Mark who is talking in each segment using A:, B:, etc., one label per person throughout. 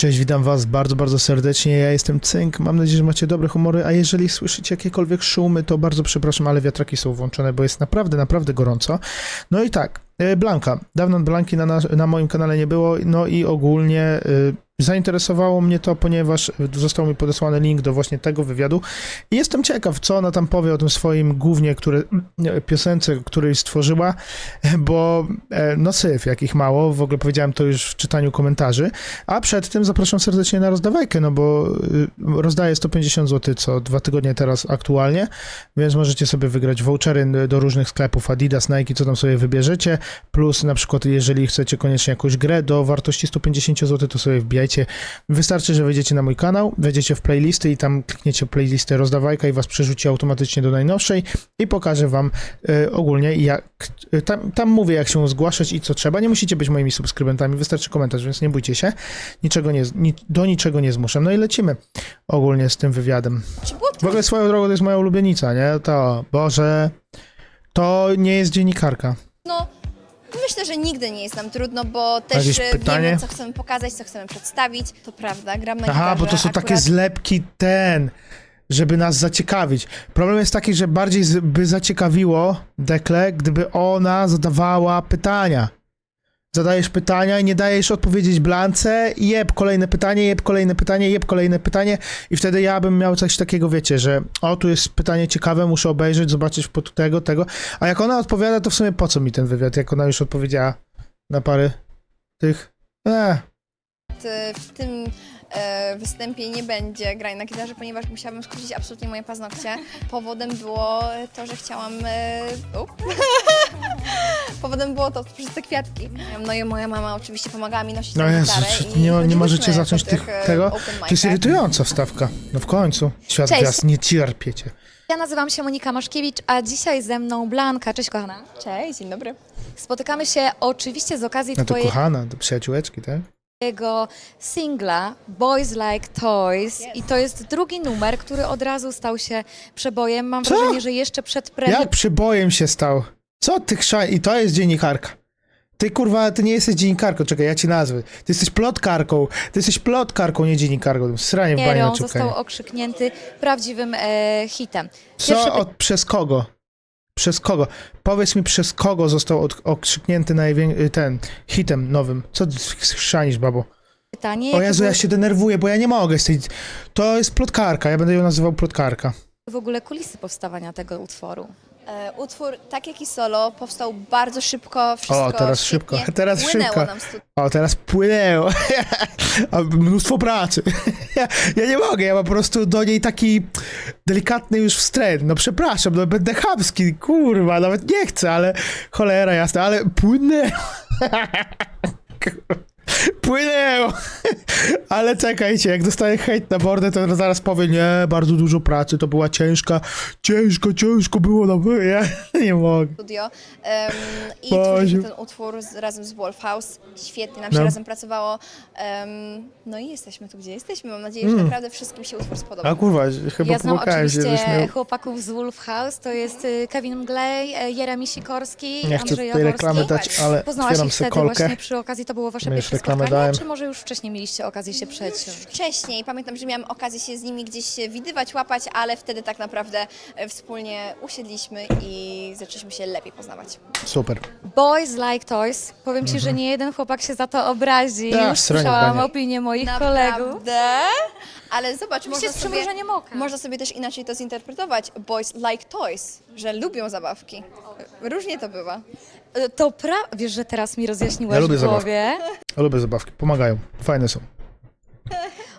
A: Cześć, witam was bardzo, bardzo serdecznie. Ja jestem Cynk. Mam nadzieję, że macie dobre humory, a jeżeli słyszycie jakiekolwiek szumy, to bardzo przepraszam, ale wiatraki są włączone, bo jest naprawdę, naprawdę gorąco. No i tak, e, Blanka. Dawno Blanki na, nas- na moim kanale nie było, no i ogólnie e, zainteresowało mnie to, ponieważ został mi podesłany link do właśnie tego wywiadu. I jestem ciekaw, co ona tam powie o tym swoim głównie, które, piosence, której stworzyła, bo e, no syf, jakich mało, w ogóle powiedziałem to już w czytaniu komentarzy, a przed tym zapraszam serdecznie na rozdawajkę, no bo y, rozdaję 150 zł co dwa tygodnie teraz aktualnie, więc możecie sobie wygrać vouchery do różnych sklepów Adidas, Nike, co tam sobie wybierzecie, plus na przykład jeżeli chcecie koniecznie jakąś grę do wartości 150 zł, to sobie wbijajcie. Wystarczy, że wejdziecie na mój kanał, wejdziecie w playlisty i tam klikniecie playlistę rozdawajka i was przerzuci automatycznie do najnowszej i pokażę wam y, ogólnie jak, y, tam, tam mówię jak się zgłaszać i co trzeba. Nie musicie być moimi subskrybentami, wystarczy komentarz, więc nie bójcie się. Niczego nie, ni, do niczego nie zmuszam. No i lecimy ogólnie z tym wywiadem. W ogóle swoją drogą to jest moja ulubienica, nie? To, Boże, to nie jest dziennikarka.
B: trudno? Myślę, że nigdy nie jest nam trudno, bo
A: Jakieś
B: też e,
A: pytanie?
B: wiemy, co chcemy pokazać, co chcemy przedstawić. To prawda, gram na
A: Aha,
B: gitarze.
A: bo to są takie
B: akurat
A: zlepki ten, żeby nas zaciekawić. Problem jest taki, że bardziej z- by zaciekawiło Dekle, gdyby ona zadawała pytania. Zadajesz pytania i nie dajesz odpowiedzieć Blance, jeb kolejne pytanie, jeb kolejne pytanie, jeb kolejne pytanie i wtedy ja bym miał coś takiego, wiecie, że o, tu jest pytanie ciekawe, muszę obejrzeć, zobaczyć pod tego, tego, a jak ona odpowiada, to w sumie po co mi ten wywiad, jak ona już odpowiedziała na parę tych, eh.
B: E, w tym e, występie nie będzie grania na gitarze, ponieważ musiałabym skrócić absolutnie moje paznokcie. Powodem było to, że chciałam... E, up. Powodem było to przez te kwiatki. No i moja mama oczywiście pomagała mi nosić
A: No Jezu,
B: gitarę
A: czy
B: i
A: nie, nie możecie zacząć tych, tego?
B: open
A: To jest
B: micach.
A: irytująca wstawka. No w końcu. Świat
C: Cześć.
A: gwiazd, nie cierpiecie.
C: Ja nazywam się Monika Maszkiewicz, a dzisiaj ze mną Blanka. Cześć kochana.
B: Cześć, dzień dobry.
C: Spotykamy się oczywiście z okazji
A: No to
C: twojego
A: kochana, to przyjaciółeczki, tak?
C: Singla Boys Like Toys i to jest drugi numer, który od razu stał się przebojem. Mam
A: Co?
C: wrażenie, że jeszcze przed premierą
A: Jak przybojem się stał? Co ty chrzaj... I to jest dziennikarka. Ty kurwa, ty nie jesteś dziennikarką, czekaj, ja ci nazwę. Ty jesteś plotkarką. Ty jesteś plotkarką, nie dziennikarką. Sranie w banie na
C: został
A: czubkanie.
C: okrzyknięty prawdziwym e, hitem.
A: Co? Od, przez kogo? Przez kogo? Powiedz mi, przez kogo został od, okrzyknięty najwię... ten hitem nowym? Co ty chrzanisz, babo?
C: pytanie,
A: O
C: jakie
A: Jezu,
C: były
A: ja się denerwuję, bo ja nie mogę z tej... To jest plotkarka, ja będę ją nazywał plotkarka.
C: w ogóle kulisy powstawania tego utworu?
B: E, utwór, tak jak i solo, powstał bardzo szybko. Wszystko
A: O, teraz
B: świetnie
A: szybko, teraz
B: płynęło
A: szybko.
B: Nam stu-
A: O, teraz płynęło. A Mnóstwo pracy. Ja, ja nie mogę, ja mam po prostu do niej taki delikatny już wstręt. No przepraszam, no będę chamski, kurwa, nawet nie chcę, ale cholera jasna, ale płynęło. Płynęło! Ale czekajcie, jak dostaję hejt na bordę, to zaraz powiem, nie, bardzo dużo pracy, to była ciężka, ciężko, ciężko było, no ja nie mogę.
B: studio em, i
A: Boziu.
B: tworzyliśmy ten utwór z, razem z Wolfhouse. Świetnie nam się
A: No.
B: razem pracowało. Em, no i jesteśmy tu, gdzie jesteśmy. Mam nadzieję, że naprawdę wszystkim się utwór spodoba.
A: Mm. A kurwa, chyba
C: Ja znam
A: się,
C: oczywiście chłopaków z Wolf House, to jest y, Kevin Mglej, e, Jeremi Sikorski,
A: Nie chcę
C: Andrzej
A: tutaj
C: Jaworski.
A: reklamy dać, ale
C: Poznałaś
A: otwieram
C: ich
A: sobie
C: wtedy
A: kolkę.
C: właśnie przy okazji, to było wasze
A: My już
C: pierwsze
A: reklamę
C: spotkanie,
A: dałem.
C: czy może już wcześniej mieliście okazję się przejść?
B: Wcześniej pamiętam, że miałam okazję się z nimi gdzieś widywać, łapać, ale wtedy tak naprawdę e, wspólnie usiedliśmy i zaczęliśmy się lepiej poznawać.
A: Super.
C: Boys like toys. Powiem ci, że nie jeden chłopak się za to obrazi.
A: Tak,
C: Już
A: stronie
C: słyszałam
A: banie.
C: opinię moich kolegów.
B: Naprawdę? Ale zobacz, można
C: z
B: sobie,
C: przymrużeniem oka.
B: można sobie też inaczej to zinterpretować. Boys like toys, że lubią zabawki. Różnie to bywa.
C: E, To pra... Wiesz, że teraz mi rozjaśniłaś
A: Ja lubię
C: w głowie.
A: Ja lubię zabawki, pomagają, fajne są.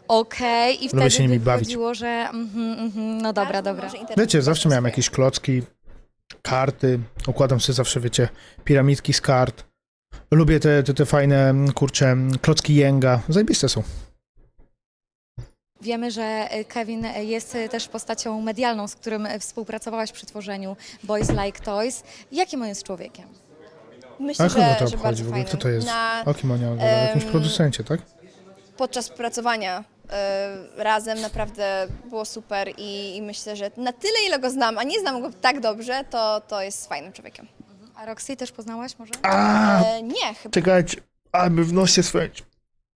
C: Okej, i wtedy
A: się nimi bawić.
C: wychodziło, że mhm, mhm, no dobra, dobra.
A: Wiecie, zawsze miałem jakieś klocki, karty, układam sobie zawsze, wiecie, piramidki z kart. Lubię te, te, te fajne, kurcze, klocki jęga, zajebiste są.
C: Wiemy, że e, Kevin e, jest e, też postacią medialną, z którym współpracowałaś przy tworzeniu Boys Like Toys. Jakim on jest człowiekiem?
B: Myślę,
A: A kogo
B: że,
A: to
B: że
A: obchodzi
B: bardzo
A: w ogóle?
B: fajnym.
A: Kto to jest?
B: Na,
A: O kim oni? O jakimś producencie, tak?
B: podczas pracowania razem naprawdę było super i, i myślę, że na tyle, ile go znam, a nie znam go tak dobrze, to, to jest fajnym człowiekiem.
C: A Roxy też poznałaś może?
A: A,
B: E, nie, chyba
A: czekajcie, aby w nosie swoje...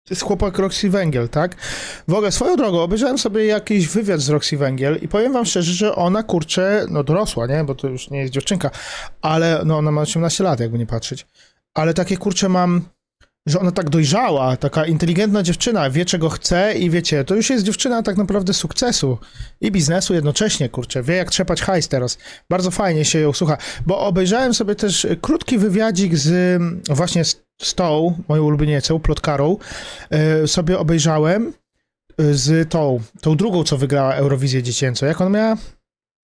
A: To jest chłopak Roxy Węgiel, tak? W ogóle swoją drogą obejrzałem sobie jakiś wywiad z Roxy Węgiel i powiem wam szczerze, że ona kurczę, no dorosła, nie? Bo to już nie jest dziewczynka, ale no ona ma 18 lat, jakby nie patrzeć. Ale takie kurczę mam, że ona tak dojrzała, taka inteligentna dziewczyna, wie czego chce i wiecie, to już jest dziewczyna tak naprawdę sukcesu i biznesu jednocześnie, kurczę, wie jak trzepać hajs teraz. Bardzo fajnie się ją słucha, bo obejrzałem sobie też krótki wywiadzik z właśnie z z tą, moją ulubieniecą, plotkarą, e, sobie obejrzałem e, z tą, tą drugą, co wygrała Eurowizję dziecięcą. Jak ona miała?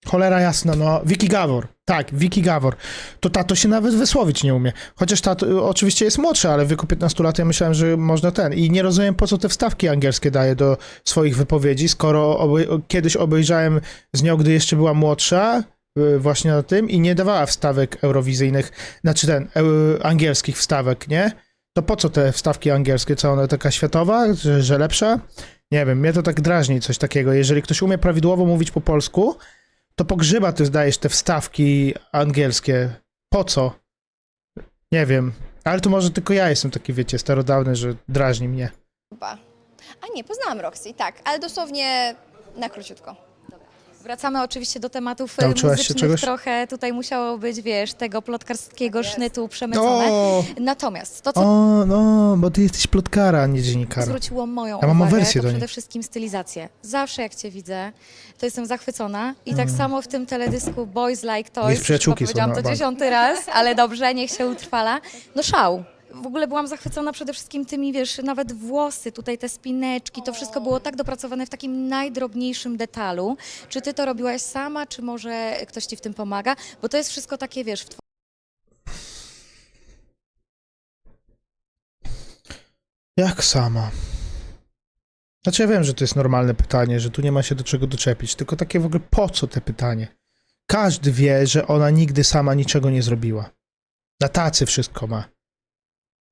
A: Cholera jasna, no. Vicky Gavor. Tak, Vicky Gavor. To tato się nawet wysłowić nie umie. Chociaż tato oczywiście jest młodszy, ale w wieku 15 lat ja myślałem, że można ten. I nie rozumiem, po co te wstawki angielskie daje do swoich wypowiedzi, skoro kiedyś obejrzałem z nią, gdy jeszcze była młodsza, y, właśnie na tym i nie dawała wstawek eurowizyjnych, znaczy ten, eu- angielskich wstawek, nie? To po co te wstawki angielskie? Co ona taka światowa, że, że lepsza? Nie wiem, mnie to tak drażni coś takiego. Jeżeli ktoś umie prawidłowo mówić po polsku, to pogrzyba ty zdajesz te wstawki angielskie. Po co? Nie wiem. Ale to może tylko ja jestem taki, wiecie, starodawny, że drażni mnie.
B: Chyba. A nie, poznałam Roxy, tak, ale dosłownie na króciutko.
C: Wracamy oczywiście do tematów e,
A: Nauczyłaś się
C: muzycznych
A: czegoś?
C: trochę. Tutaj musiało być, wiesz, tego plotkarskiego sznytu przemycone.
A: O,
C: Natomiast to, co
A: o, no, bo ty jesteś plotkara, a nie dziennikarza.
C: zwróciło moją
A: Ja mam
C: uwagę,
A: awersję
C: to
A: do niej.
C: przede wszystkim stylizację. Zawsze jak cię widzę, to jestem zachwycona i tak
A: Mm.
C: samo w tym teledysku Boys Like
A: Jest
C: Toys,
A: przyjaciółki
C: chyba
A: są
C: powiedziałam
A: na
C: to
A: bank.
C: dziesiąty raz, ale dobrze, niech się utrwala. No szał. W ogóle byłam zachwycona przede wszystkim tymi, wiesz, nawet włosy, tutaj te spineczki, to wszystko było tak dopracowane w takim najdrobniejszym detalu. Czy ty to robiłaś sama, czy może ktoś ci w tym pomaga? Bo to jest wszystko takie, wiesz, w
A: Jak sama? Znaczy ja wiem, że to jest normalne pytanie, że tu nie ma się do czego doczepić, tylko takie w ogóle po co te pytanie? Każdy wie, że ona nigdy sama niczego nie zrobiła. Na tacy wszystko ma.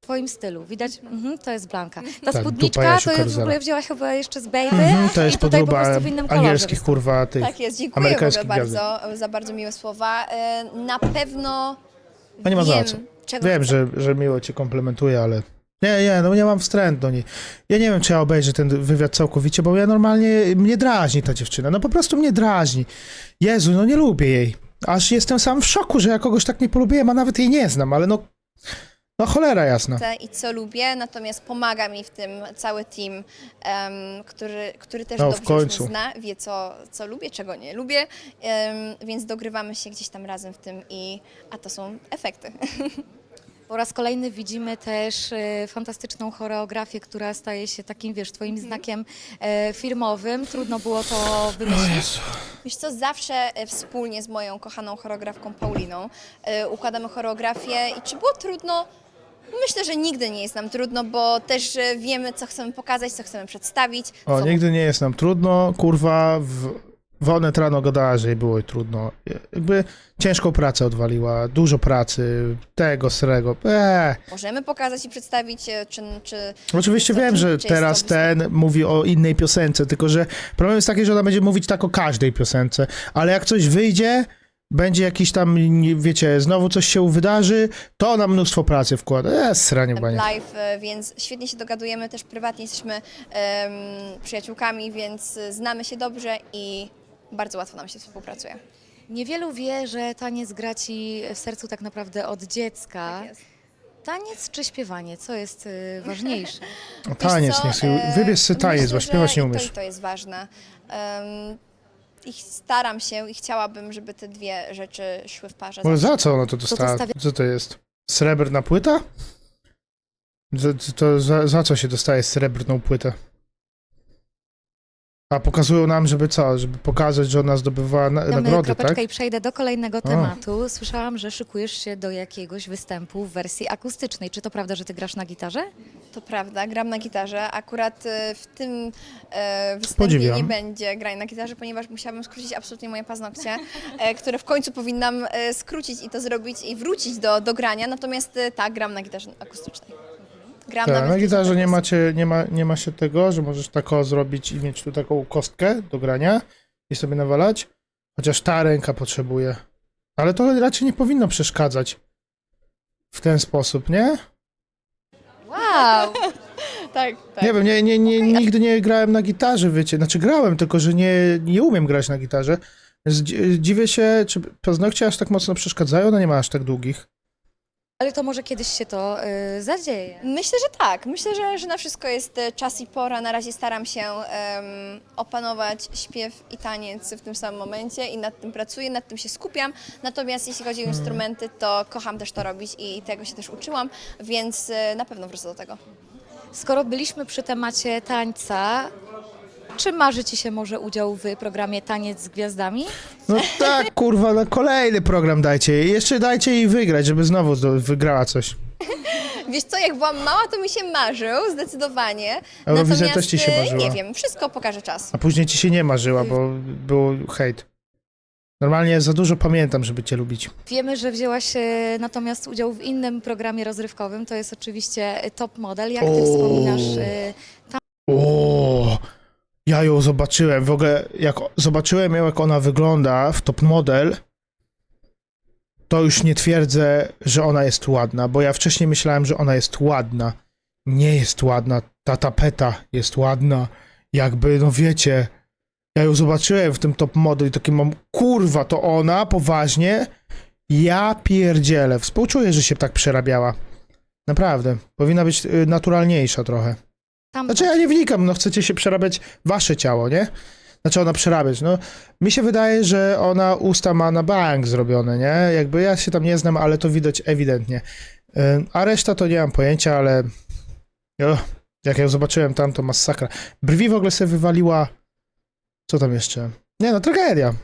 C: Twoim stylu. Widać, mhm, to jest Blanka. Ta
A: Tak, dupa
C: spódniczka
A: Jasiu
C: to jest w
A: Karuzela.
C: ogóle wzięłaś chyba jeszcze z Baby.
A: Mhm, to jest
C: i tutaj po
A: podróba
C: prostu w innym kolorze
A: angielskich,
C: wystąpi.
A: kurwa, tych.
B: Tak jest, dziękuję w ogóle
A: Amerykańskich
B: bardzo za bardzo miłe słowa. E, Na pewno
A: No nie ma za
B: wiem,
A: co.
B: czego
A: Wiem, że, że miło cię komplementuję, ale... Nie, nie, no nie mam wstręt do niej. Ja nie wiem, czy ja obejrzę ten wywiad całkowicie, bo ja normalnie... Mnie drażni ta dziewczyna, no po prostu mnie drażni. Jezu, no nie lubię jej. Aż jestem sam w szoku, że ja kogoś tak nie polubiłem, a nawet jej nie znam, ale no... No cholera jasna.
B: chcę i co lubię, natomiast pomaga mi w tym cały team, em, który, który też
A: No, w
B: dobrze
A: końcu.
B: mnie zna, wie co, co lubię, czego nie lubię, em, więc dogrywamy się gdzieś tam razem w tym i a to są efekty.
C: Po raz kolejny widzimy też e, fantastyczną choreografię, która staje się takim, wiesz, twoim
B: Mhm.
C: znakiem e, firmowym. Trudno było to wymyślić.
B: Wiesz co, zawsze e, wspólnie z moją kochaną choreografką Pauliną e, układamy choreografię i czy było trudno? Myślę, że nigdy nie jest nam trudno, bo też e, wiemy, co chcemy pokazać, co chcemy przedstawić.
A: O,
B: co
A: nigdy nie jest nam trudno, kurwa, w... Wonet rano gadała, że jej było jej trudno. Jakby ciężką pracę odwaliła, dużo pracy, tego, srego. Eee.
B: możemy pokazać i przedstawić, e, czy, czy
A: Oczywiście
B: Co
A: wiem,
B: to-
A: że
B: czy jest
A: teraz
B: to
A: ten mówi o innej piosence, tylko że problem jest taki, że ona będzie mówić tak o każdej piosence, ale jak coś wyjdzie, będzie jakiś tam, nie- wiecie, znowu coś się wydarzy, to ona mnóstwo pracy wkłada. Eee, sranie banie.
B: live, e, więc świetnie się dogadujemy, też prywatnie jesteśmy em, przyjaciółkami, więc e, znamy się dobrze i bardzo łatwo nam się współpracuje.
C: Niewielu wie, że taniec gra ci w sercu tak naprawdę od dziecka.
B: Tak jest.
C: Taniec czy śpiewanie? Co jest y, ważniejsze?
A: O,
B: Wiesz
A: Taniec,
B: co,
A: niech sobie,
B: e,
A: wybierz sobie taniec,
B: myślę,
A: bo śpiewać
B: że
A: nie
B: i To,
A: umiesz.
B: i to jest ważne. Em, I staram się i chciałabym, żeby te dwie rzeczy szły w parze.
A: Ale
B: zawsze.
A: za co ona to dostała? Co to jest? Srebrna płyta? Za, to za, za co się dostaje srebrną płytę? A pokazują nam, żeby co? Żeby pokazać, że ona zdobywała na,
C: Damy
A: nagrody,
C: kropeczkę
A: tak?
C: i przejdę do kolejnego tematu. Słyszałam, że szykujesz się do jakiegoś występu w wersji akustycznej. Czy to prawda, że ty grasz na gitarze?
B: To prawda, gram na gitarze. Akurat e, w tym e, występie
A: Podziwiam.
B: nie będzie grań na gitarze, ponieważ musiałabym skrócić absolutnie moje paznokcie, e, które w końcu powinnam e, skrócić i to zrobić i wrócić do, do grania. Natomiast e, tak, gram na gitarze akustycznej. Gram
A: Tak, na gitarze nie, macie, nie, ma, nie ma się tego, że możesz tako zrobić i mieć tu taką kostkę do grania i sobie nawalać, chociaż ta ręka potrzebuje. Ale to raczej nie powinno przeszkadzać w ten sposób, nie?
C: Wow!
B: Tak, tak.
A: Nie wiem, nie, nie, nie, nigdy nie grałem na gitarze, wiecie. Znaczy grałem, tylko że nie, nie umiem grać na gitarze. Więc dzi- Dziwię się, czy paznokcie aż tak mocno przeszkadzają, no nie ma aż tak długich.
C: Ale to może kiedyś się to y, zadzieje.
B: Myślę, że tak. Myślę, że, że na wszystko jest e, czas i pora. Na razie staram się em, opanować śpiew i taniec w tym samym momencie i nad tym pracuję, nad tym się skupiam. Natomiast jeśli chodzi o instrumenty, to kocham też to robić i tego się też uczyłam, więc e, na pewno wrócę do tego.
C: Skoro byliśmy przy temacie tańca, czy marzy Ci się może udział w programie Taniec z Gwiazdami?
A: No tak, kurwa, no kolejny program dajcie jej. Jeszcze dajcie jej wygrać, żeby znowu zdo- wygrała coś.
B: Wiesz co, jak byłam mała, to mi się marzył, zdecydowanie.
A: Eurowizja też ci się
B: e,
A: marzyła.
B: nie wiem, wszystko pokaże czas.
A: A później ci się nie marzyła, bo był hejt. Normalnie za dużo pamiętam, żeby cię lubić.
C: Wiemy, że wzięłaś e, natomiast udział w innym programie rozrywkowym, to jest oczywiście Top Model. Jak Ty
A: O.
C: wspominasz e,
A: ja ją zobaczyłem. W ogóle, jak zobaczyłem ją, jak ona wygląda w top model, to już nie twierdzę, że ona jest ładna, bo ja wcześniej myślałem, że ona jest ładna. Nie jest ładna. Ta tapeta jest ładna. Jakby, no wiecie, ja ją zobaczyłem w tym top model i taki mam, kurwa, to ona, poważnie? Ja pierdzielę. Współczuję, że się tak przerabiała. Naprawdę. Powinna być y, naturalniejsza trochę.
C: Tam
A: Znaczy ja nie wnikam, no chcecie się przerabiać wasze ciało, nie? Znaczy ona przerabiać, no. Mi się wydaje, że ona usta ma na bank zrobione, nie? Jakby ja się tam nie znam, ale to widać ewidentnie. A reszta to nie mam pojęcia, ale... O, jak ją zobaczyłem tam, to masakra. Brwi w ogóle sobie wywaliła... Co tam jeszcze? Nie no, tragedia.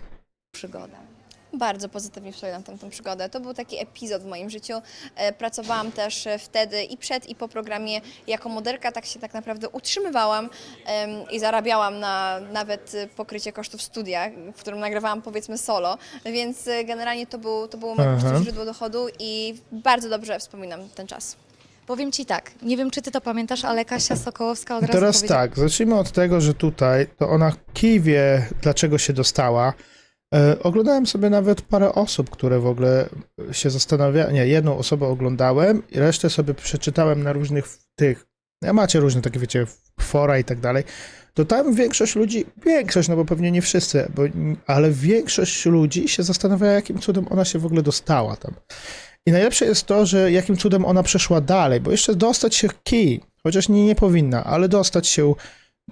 C: przygoda.
B: Bardzo pozytywnie wspominam tę, tę przygodę. To był taki epizod w moim życiu. E, Pracowałam też e, wtedy i przed, i po programie jako modelka. Tak się tak naprawdę utrzymywałam i zarabiałam na nawet e, pokrycie kosztów studia, w którym nagrywałam powiedzmy solo. Więc generalnie to, był, to było moje źródło dochodu i bardzo dobrze wspominam ten czas.
C: Powiem Ci tak, nie wiem czy Ty to pamiętasz, ale Kasia Sokołowska od razu
A: Teraz
C: powiedziała,
A: tak, zacznijmy od tego, że tutaj to ona kij wie, dlaczego się dostała. E, oglądałem sobie nawet parę osób, które w ogóle się zastanawiają. Nie, jedną osobę oglądałem i resztę sobie przeczytałem na różnych tych. Ja macie różne takie, wiecie, fora i tak dalej. To tam większość ludzi, większość, no bo pewnie nie wszyscy, bo, ale większość ludzi się zastanawia, jakim cudem ona się w ogóle dostała tam. I najlepsze jest to, że jakim cudem ona przeszła dalej, bo jeszcze dostać się kij, chociaż nie, nie powinna, ale dostać się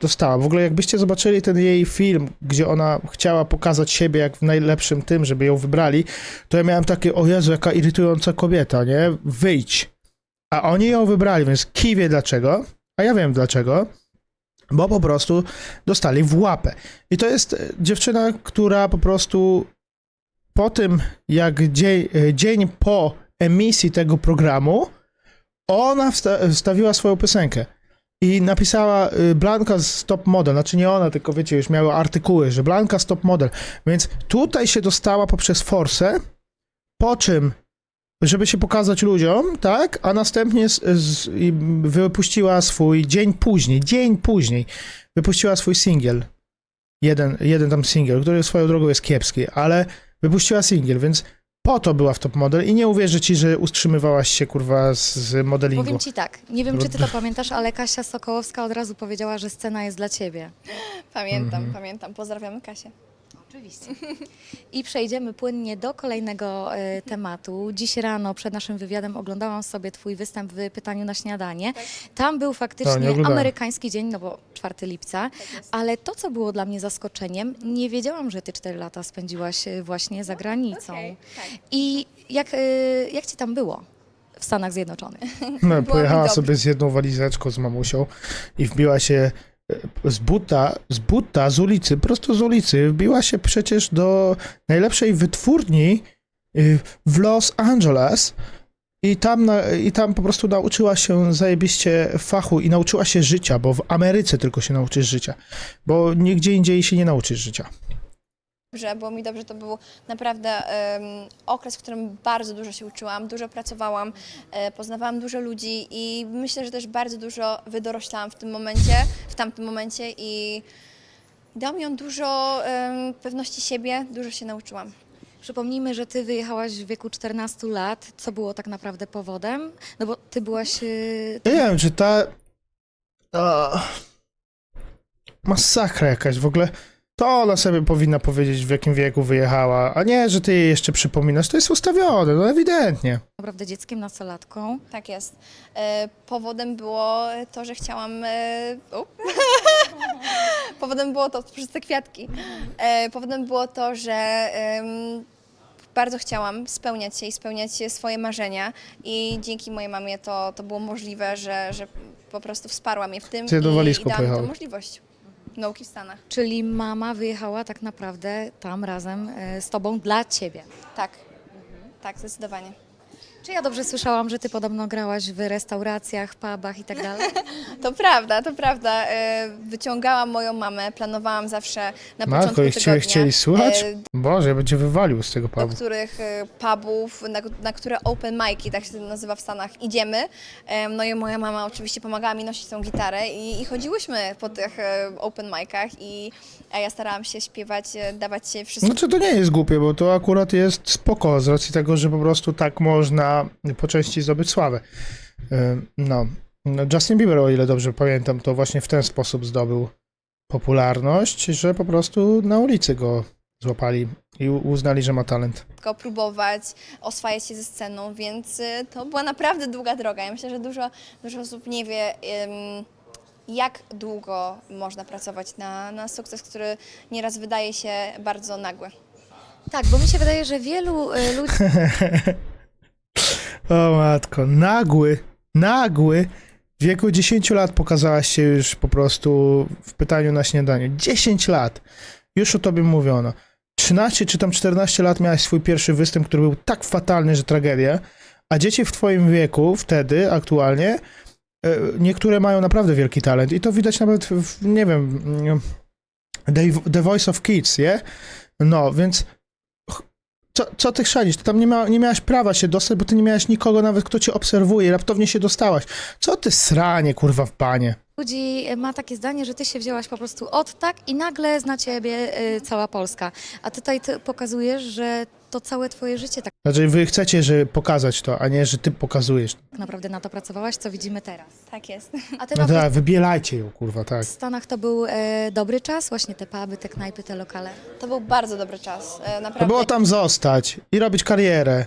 A: dostała. W ogóle jakbyście zobaczyli ten jej film, gdzie ona chciała pokazać siebie jak w najlepszym tym, żeby ją wybrali, to ja miałem takie, o Jezu, jaka irytująca kobieta, nie? Wyjdź. A oni ją wybrali, więc kij wie dlaczego, a ja wiem dlaczego, bo po prostu dostali w łapę. I to jest e, dziewczyna, która po prostu po tym, jak dzień, e, dzień po emisji tego programu, ona wsta- wstawiła swoją piosenkę. I napisała y, Blanka z Top Model, znaczy nie ona, tylko wiecie, już miały artykuły, że Blanka z Top Model. Więc tutaj się dostała poprzez forsę, po czym, żeby się pokazać ludziom, tak, a następnie z, z, wypuściła swój dzień później, dzień później, wypuściła swój singiel. Jeden, jeden tam singiel, który swoją drogą jest kiepski, ale wypuściła singiel, więc po to była w Top Model i nie uwierzę ci, że utrzymywałaś się, kurwa, z, z modelingu.
C: powiem Ci tak, nie wiem czy Ty to pamiętasz, ale Kasia Sokołowska od razu powiedziała, że scena jest dla Ciebie.
B: Pamiętam,
A: Mhm.
B: pamiętam. Pozdrawiamy Kasię.
C: Oczywiście. I przejdziemy płynnie do kolejnego e, tematu. Dziś rano przed naszym wywiadem oglądałam sobie Twój występ w Pytaniu na śniadanie. Tam był
A: To nie
C: faktycznie
A: oglądałem.
C: amerykański dzień, no bo 4 lipca, ale to, co było dla mnie zaskoczeniem, nie wiedziałam, że Ty 4 lata spędziłaś e, właśnie za granicą.
B: tak.
C: I jak, e, jak Ci tam było w Stanach Zjednoczonych?
A: No, pojechała sobie z jedną walizeczką z mamusią i wbiła się e, z buta, z buta, z ulicy, prosto z ulicy, wbiła się przecież do najlepszej wytwórni y, w Los Angeles i tam, i tam po prostu nauczyła się zajebiście fachu i nauczyła się życia, bo w Ameryce tylko się nauczysz życia, bo nigdzie indziej się nie nauczysz życia.
B: dobrze, było mi dobrze. To był naprawdę em, okres, w którym bardzo dużo się uczyłam, dużo pracowałam, e, poznawałam dużo ludzi i myślę, że też bardzo dużo wydoroślałam w tym momencie, w tamtym momencie i dał mi on dużo em, pewności siebie, dużo się nauczyłam.
C: Przypomnijmy, że ty wyjechałaś w wieku 14 lat. Co było tak naprawdę powodem? No bo ty byłaś. e,
A: Ja nie wiem, czy ta A. Masakra jakaś w ogóle. To ona sobie powinna powiedzieć, w jakim wieku wyjechała, a nie, że ty jej jeszcze przypominasz. To jest ustawione, no ewidentnie.
C: Naprawdę dzieckiem, nastolatką.
B: Tak jest. E, Powodem było to, że chciałam. e. Powodem było to, przez te kwiatki. E, Powodem było to, że em, bardzo chciałam spełniać się i spełniać swoje marzenia i dzięki mojej mamie to, to było możliwe, że, że po prostu wsparła mnie w tym
A: Ty do
B: i, i dała mi tę
A: pojechałeś.
B: możliwość nauki w Stanach.
C: Czyli mama wyjechała tak naprawdę tam razem e, z tobą dla ciebie.
B: Tak, tak, zdecydowanie.
C: Czy ja dobrze słyszałam, że ty podobno grałaś w restauracjach, pubach i tak dalej?
B: To prawda, to prawda. E, Wyciągałam moją mamę, planowałam zawsze na początku
A: i chcieli,
B: tygodnia,
A: chcieli słuchać?
B: e,
A: Boże, ja będzie wywalił z tego
B: do
A: pubu.
B: których e, pubów, na, na które open mic'i, tak się to nazywa w Stanach, idziemy. E, No i moja mama oczywiście pomagała mi nosić tą gitarę i, i chodziłyśmy po tych e, open mic'ach i a ja starałam się śpiewać, e, dawać się wszystko.
A: Znaczy to nie jest głupie, bo to akurat jest spoko z racji tego, że po prostu tak można po części zdobyć sławę. Ym, No. No, Justin Bieber, o ile dobrze pamiętam, to właśnie w ten sposób zdobył popularność, że po prostu na ulicy go złapali i uznali, że ma talent.
B: próbować, oswajać się ze sceną, więc y, to była naprawdę długa droga. Ja myślę, że dużo, dużo osób nie wie, jak długo można pracować na, na sukces, który nieraz wydaje się bardzo nagły.
C: tak, bo mi się wydaje, że wielu e, ludzi
A: O matko, nagły, nagły. W wieku 10 lat pokazałaś się już po prostu w pytaniu na śniadaniu. 10 lat. Już o tobie mówiono. 13 czy tam 14 lat miałaś swój pierwszy występ, który był tak fatalny, że tragedia. A dzieci w twoim wieku, wtedy, aktualnie, e, niektóre mają naprawdę wielki talent. I to widać nawet w, nie wiem, mm, The, The Voice of Kids, nie? No, więc co, co ty chrzanisz? Ty tam nie, ma, nie miałaś prawa się dostać, bo ty nie miałaś nikogo nawet, kto cię obserwuje raptownie się dostałaś. Co ty sranie, kurwa, w panie?
C: ludzi ma takie zdanie, że ty się wzięłaś po prostu od tak i nagle zna ciebie e, cała Polska. A tutaj ty pokazujesz, że to całe twoje życie tak
A: Znaczy, wy chcecie, że pokazać to, a nie, że ty pokazujesz.
C: naprawdę na to pracowałaś, co widzimy teraz.
B: Tak jest.
C: A ty
A: No tak, wybielajcie ją, kurwa, tak.
C: w Stanach to był e, dobry czas, właśnie te puby, te knajpy, te lokale.
B: To był bardzo dobry czas. e, Naprawdę.
A: To było tam zostać i robić karierę.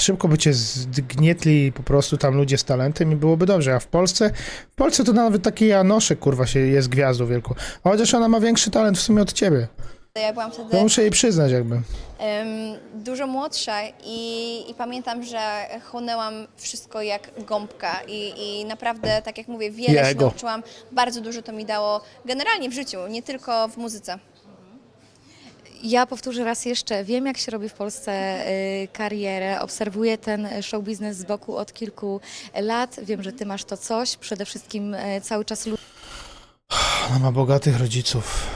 A: Szybko by cię zgnietli po prostu tam ludzie z talentem i byłoby dobrze, a w Polsce, w Polsce to nawet taki Janoszek, kurwa, się jest gwiazdą wielką. A chociaż ona ma większy talent w sumie od ciebie.
B: Ja byłam wtedy
A: To muszę jej przyznać jakby.
B: dużo młodsza i, i pamiętam, że chłonęłam wszystko jak gąbka i, i naprawdę, tak jak mówię, wiele się
A: Jego.
B: nauczyłam. Bardzo dużo to mi dało generalnie w życiu, nie tylko w muzyce.
C: Ja powtórzę raz jeszcze, wiem jak się robi w Polsce y, karierę, obserwuję ten show biznes z boku od kilku lat, wiem, że ty masz to coś, przede wszystkim y, cały czas lu-
A: Ona ma bogatych rodziców.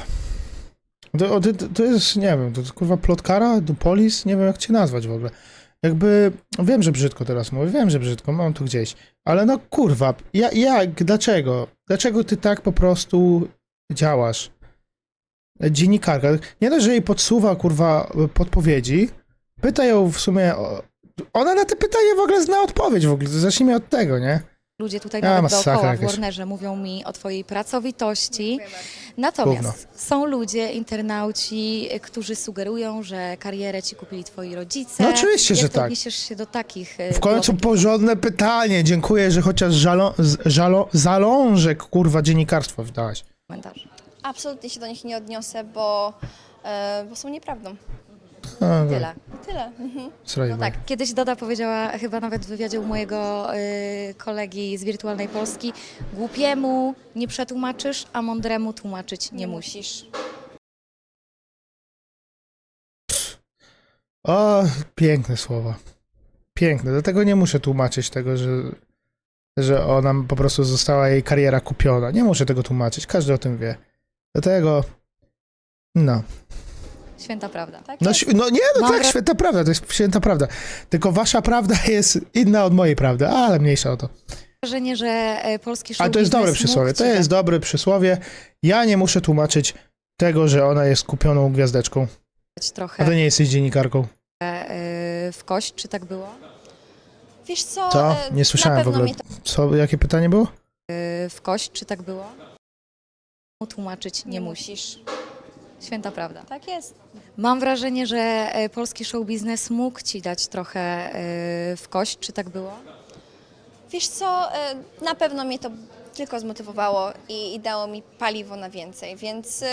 A: To, to, to jest, nie wiem, to jest kurwa plotkara, dupolis, nie wiem jak cię nazwać w ogóle. Jakby, wiem, że brzydko teraz mówię, wiem, że brzydko, mam to gdzieś, ale no kurwa, ja, jak, dlaczego? Dlaczego ty tak po prostu działasz? Dziennikarka, nie dość, że jej podsuwa kurwa podpowiedzi, pyta ją w sumie, o, ona na te pytania w ogóle zna odpowiedź w ogóle, zacznijmy od tego, nie?
C: Ludzie tutaj
A: A,
C: nawet
A: masakra
C: dookoła w
A: jakaś.
C: Warnerze mówią mi o twojej pracowitości. Natomiast
A: Gówno.
C: są ludzie, internauci, którzy sugerują, że karierę ci kupili twoi rodzice.
A: No oczywiście,
C: Jak
A: że
C: ty
A: tak.
C: odniesiesz się do takich y,
A: W końcu porządne pytanie. Dziękuję, że chociaż żalo, z- żalo, zalążek kurwa dziennikarstwa
C: komentarzy?
B: Absolutnie się do nich nie odniosę, bo, e, bo są nieprawdą.
A: A,
C: Tyle.
B: I tyle. Mhm.
C: No tak, kiedyś Doda powiedziała chyba nawet w wywiadzie u mojego y, kolegi z Wirtualnej Polski, głupiemu nie przetłumaczysz, a mądremu tłumaczyć nie musisz.
A: O, piękne słowa. Piękne. Dlatego nie muszę tłumaczyć tego, że, że ona po prostu została jej kariera kupiona. Nie muszę tego tłumaczyć. Każdy o tym wie. Dlatego. No.
C: Święta prawda.
B: Tak
A: No, ś- no nie, no tak,
C: Mądre-
A: święta prawda, to jest święta prawda. Tylko wasza prawda jest inna od mojej prawdy, ale mniejsza o to.
C: Wrażenie, że e, polski show
A: Ale to jest dobre
C: biznes
A: przysłowie. To
C: ci
A: jest dobre przysłowie. Ja nie muszę tłumaczyć tego, że ona jest kupioną gwiazdeczką.
C: dać
A: A
C: trochę
A: to nie jesteś dziennikarką.
C: e, w kość, czy tak było?
B: Wiesz co?
A: Co?
B: e,
A: Nie słyszałem
B: na
A: w
B: pewno
A: ogóle.
B: mnie to
A: Co, jakie pytanie było?
C: W kość, czy tak było? Tłumaczyć Nie musisz. Święta prawda.
B: Tak jest.
C: Mam wrażenie, że e, polski show biznes mógł ci dać trochę e, w kość, czy tak było?
B: Wiesz co, e, na pewno mnie to tylko zmotywowało i, i dało mi paliwo na więcej, więc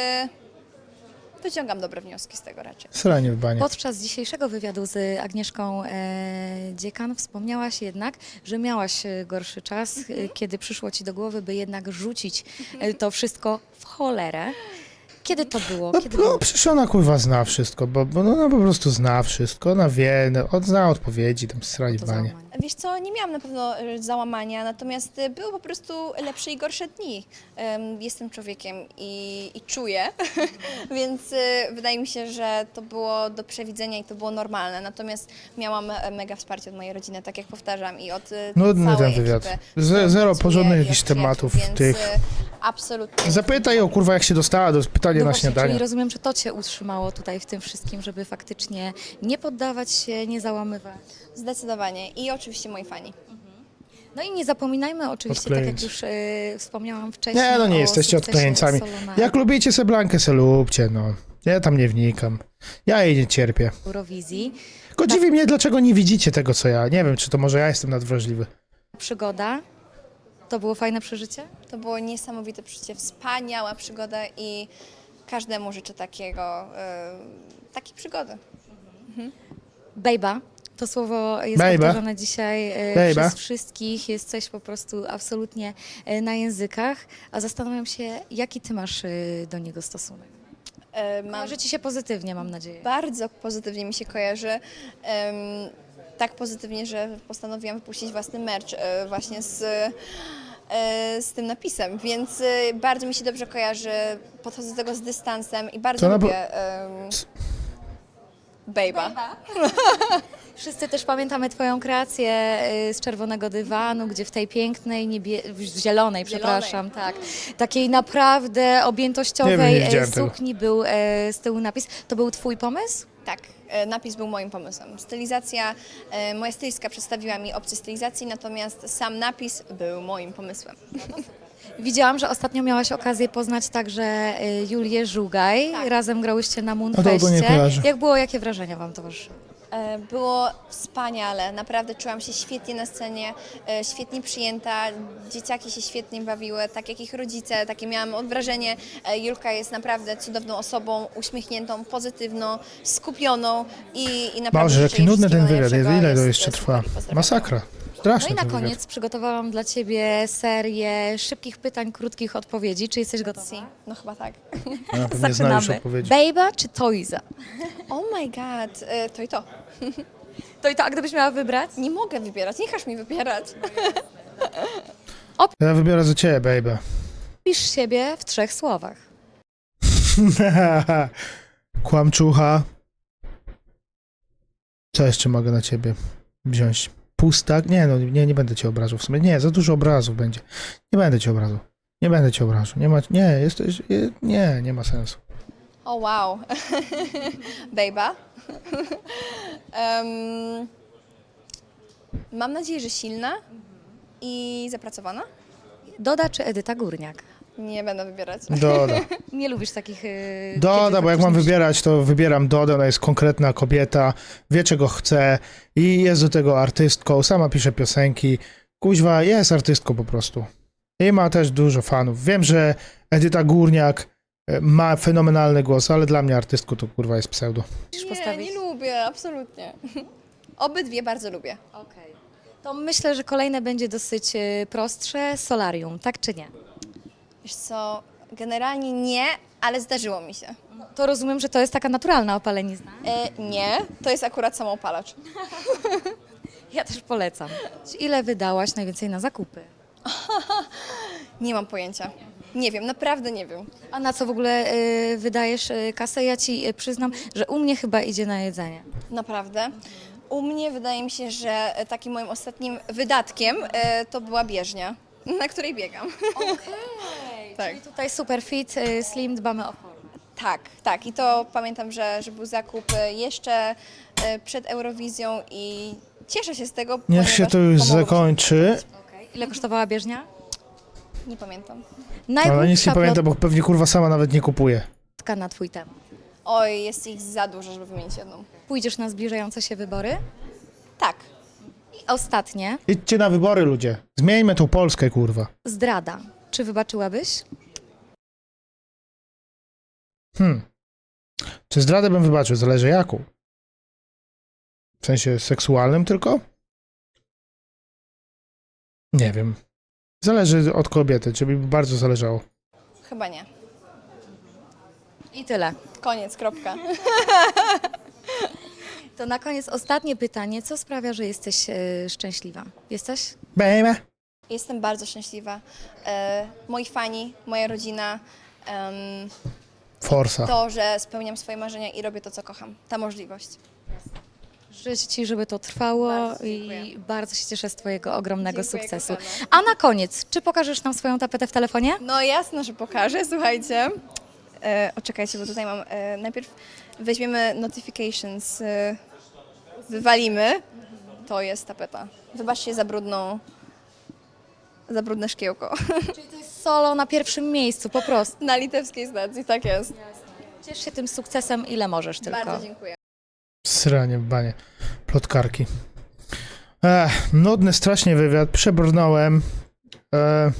B: wyciągam dobre wnioski z tego raczej.
A: Sranie w banie.
C: Podczas dzisiejszego wywiadu z Agnieszką e, Dziekan wspomniałaś jednak, że miałaś gorszy czas, e, kiedy przyszło ci do głowy, by jednak rzucić e, to wszystko w cholerę. Kiedy to było?
A: No,
C: Kiedy
A: no
C: było?
A: przecież ona kurwa zna wszystko, bo, bo no, ona po prostu zna wszystko, ona wie, no, zna odpowiedzi, tam sranie w banie.
C: załamanie.
B: Wiesz co, nie miałam na pewno e, załamania, natomiast e, były po prostu lepsze i gorsze dni. Em, Jestem człowiekiem i, i czuję, więc e, wydaje mi się, że to było do przewidzenia i to było normalne. Natomiast miałam e, mega wsparcie od mojej rodziny, tak jak powtarzam, i od e,
A: Nudny
B: całej
A: ten wywiad.
B: ekipy,
A: Ze- zero porządnych
B: i od
A: jakichś tematów
B: więc,
A: tych.
B: e, Absolutnie.
A: Zapytaj ją kurwa jak się dostała do pytania
C: No
A: na
C: właśnie,
A: śniadanie.
C: czyli rozumiem, że to cię utrzymało tutaj w tym wszystkim, żeby faktycznie nie poddawać się, nie załamywać.
B: Zdecydowanie. I oczywiście moi fani.
C: No i nie zapominajmy oczywiście, tak jak
A: Odklejęć.
C: już e, wspomniałam wcześniej.
A: Nie, no nie
C: o
A: jesteście
C: sukcesie. Solona
A: Jak lubicie se Blankę, se lubcie, no. Ja tam nie wnikam. Ja jej nie cierpię.
C: Eurowizji.
A: Tylko dziwi mnie, dlaczego nie widzicie tego, co ja. Nie wiem, czy to może ja jestem nadwrażliwy.
C: Przygoda. To było fajne przeżycie?
B: To było niesamowite przeżycie, wspaniała przygoda i każdemu życzę takiego, e, takiej przygody.
C: Bejba. To słowo jest
A: Bejba.
C: powtarzane dzisiaj e,
A: Bejba.
C: przez wszystkich. Jest coś po prostu absolutnie e, na językach. A zastanawiam się, jaki ty masz e, do niego stosunek?
B: Mam
C: Marzy ci się pozytywnie, mam nadzieję.
B: bardzo pozytywnie mi się kojarzy. em, tak pozytywnie, że postanowiłam wypuścić własny merch e, właśnie z, z tym napisem, więc e, bardzo mi się dobrze kojarzy. Podchodzę do tego z dystansem i bardzo
A: To na po-
B: lubię um, Bejba.
C: Wszyscy też pamiętamy Twoją kreację y, z czerwonego dywanu, gdzie w tej pięknej, niebie... w zielonej, przepraszam, tak, takiej naprawdę
A: Nie wiem,
C: objętościowej
A: nie
C: e, sukni był e, z tyłu napis. To był Twój pomysł?
B: Tak, e, napis był moim pomysłem. Stylizacja, e, moja stylistka przedstawiła mi opcję stylizacji, natomiast sam napis był moim pomysłem.
C: Widziałam, że ostatnio miałaś okazję poznać także y, Julię Żugaj.
B: Tak.
C: Razem grałyście na
A: No kojarzę.
C: Jak było, jakie wrażenia Wam towarzyszyły?
B: E, Było wspaniale, naprawdę czułam się świetnie na scenie, e, świetnie przyjęta, dzieciaki się świetnie bawiły, tak jak ich rodzice, takie miałam wrażenie. E, Julka jest naprawdę cudowną osobą, uśmiechniętą, pozytywną, skupioną i, i naprawdę
A: Boże, jaki nudny ten wywiad. Ile to jeszcze trwa?
B: super
A: Masakra.
C: No i na koniec przygotowałam dla Ciebie serię szybkich pytań, krótkich odpowiedzi. Czy jesteś gotowa?
B: No chyba tak.
A: Znam już
C: Zaczynamy.
A: odpowiedzi.
C: Bejba czy Toiza?
B: Oh my god, e, to i to.
C: To i to, a gdybyś miała wybrać?
B: Nie mogę wybierać, nie każ mi wybierać.
A: Ja wybiorę za ciebie, baby.
C: Pisz siebie w trzech słowach.
A: Kłamczucha. Co jeszcze mogę na ciebie wziąć? Pustak? Nie, no nie, nie będę cię obrażał w sumie. Nie, za dużo obrazów będzie. Nie będę cię obrażał. Nie będę cię obrażał. Nie ma, nie, jesteś, nie, nie ma sensu.
B: O wow. Bejba. Em, mam nadzieję, że silna i zapracowana.
C: Doda czy Edyta Górniak?
B: Nie będę wybierać.
A: Doda.
C: Nie lubisz takich... Yy,
A: Doda, bo jak mam
C: faktycznie
A: wybierać, to wybieram Dodę. Ona jest konkretna kobieta, wie czego chce i jest do tego artystką. Sama pisze piosenki. Kuźwa jest artystką po prostu. I ma też dużo fanów. Wiem, że Edyta Górniak e, ma fenomenalny głos, ale dla mnie artystką to kurwa jest pseudo.
C: musisz
B: Nie,
C: postawić?
B: nie lubię, absolutnie. Obydwie bardzo lubię.
C: Okej. To myślę, że kolejne będzie dosyć yy, prostsze. Solarium, tak czy nie?
B: Wiesz co, generalnie nie, ale zdarzyło mi się.
C: To rozumiem, że to jest taka naturalna opalenizna.
B: E, nie, to jest akurat samoopalacz.
C: Ja też polecam. Ile wydałaś najwięcej na zakupy?
B: Nie mam pojęcia. Nie wiem, naprawdę nie wiem.
C: A na co w ogóle y, wydajesz y, kasę? Ja ci y, przyznam, że u mnie chyba idzie na jedzenie.
B: Naprawdę. U mnie wydaje mi się, że e, takim moim ostatnim wydatkiem e, to była bieżnia, na której biegam. Tak.
C: Czyli tutaj super fit, y, slim, dbamy o formę.
B: Tak, tak. I to pamiętam, że, że był zakup e, jeszcze e, przed Eurowizją i cieszę się z tego,
A: Niech
B: ponieważ
A: się to już
B: pomogło mi się
A: zakończy.
C: Ile kosztowała bieżnia?
B: Nie pamiętam.
A: Ale nic nie pamiętam, bo pewnie kurwa sama nawet nie kupuje.
C: plotka na twój temat.
B: Oj, jest ich za dużo, żeby wymienić jedną.
C: Pójdziesz na zbliżające się wybory?
B: Tak.
C: I ostatnie,
A: Idźcie na wybory, ludzie. Zmieńmy tą Polskę, kurwa.
C: zdrada. Czy wybaczyłabyś?
A: Hmm. Czy zdradę bym wybaczył? Zależy jaką. W sensie seksualnym tylko? Nie wiem. Zależy od kobiety, czy mi by bardzo zależało.
B: Chyba nie.
C: I tyle.
B: Koniec, kropka.
C: To na koniec ostatnie pytanie. Co sprawia, że jesteś e, szczęśliwa? Jesteś?
A: Baby.
B: Jestem bardzo szczęśliwa. E, moi fani, moja rodzina, em,
A: Forsa.
B: to, że spełniam swoje marzenia i robię to, co kocham. Ta możliwość.
C: Życzę Ci, żeby to trwało
B: Bardzo
C: i
B: dziękuję.
C: bardzo się cieszę z Twojego ogromnego
B: Dziękuję,
C: sukcesu.
B: kochana.
C: A na koniec, czy pokażesz nam swoją tapetę w telefonie?
B: No jasne, że pokażę, słuchajcie. E, oczekajcie, bo tutaj mam. E, najpierw weźmiemy notifications, e, wywalimy. To jest tapeta. Wybaczcie za brudną, za brudne szkiełko.
C: Czyli to jest solo na pierwszym miejscu, po prostu.
B: Na litewskiej stacji, tak jest.
C: Ciesz się tym sukcesem, ile możesz tylko.
B: Bardzo dziękuję.
A: Sranie w banie. Plotkarki. Ech, nudny strasznie wywiad. Przebrnąłem. E,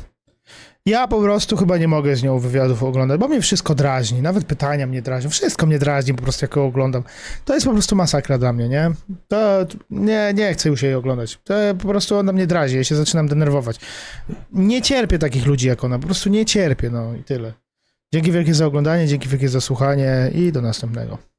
A: ja po prostu chyba nie mogę z nią wywiadów oglądać, bo mnie wszystko drażni. Nawet pytania mnie drażnią. Wszystko mnie drażni po prostu, jak ją oglądam. To jest po prostu masakra dla mnie, nie? To nie, nie chcę już jej oglądać. To po prostu ona mnie drażni. Ja się zaczynam denerwować. Nie cierpię takich ludzi jak ona. Po prostu nie cierpię, no i tyle. Dzięki wielkie za oglądanie, dzięki wielkie za słuchanie i do następnego.